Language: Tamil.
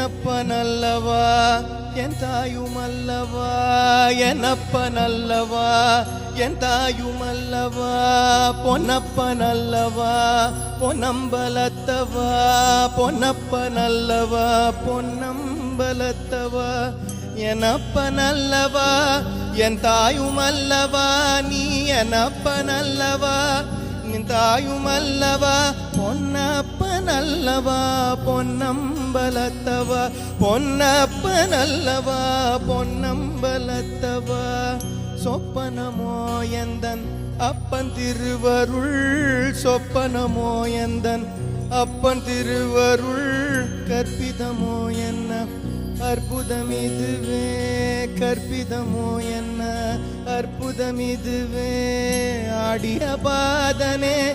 என்னப்பனல்லவா என் தாயுமல்லவா என்னப்பனல்லவா என் தாயுமல்லவா பொன்னப்பனல்லவா பொன்னம்பலத்தவா பொன்னப்பனல்லவா பொன்னம்பலத்தவா எனப்பனல்லவா என் தாயுமல்லவா நீ எனப்பனல்லவா நின் தாயுமல்லவா நல்லவா பொன்னம்பலத்தவா? பொன்னப்ப நல்லவா பொன்னம்பலத்தவா? சொப்பனமோ எந்தன் அப்பன் திருவருள்? சொப்பனமோ எந்தன் அப்பன் திருவருள்? கற்பிதமோ என்ன? அற்புதம் இதுவே கற்பிதமோ என்ன? அற்புதம் இதுவே ஆடிய பாதனே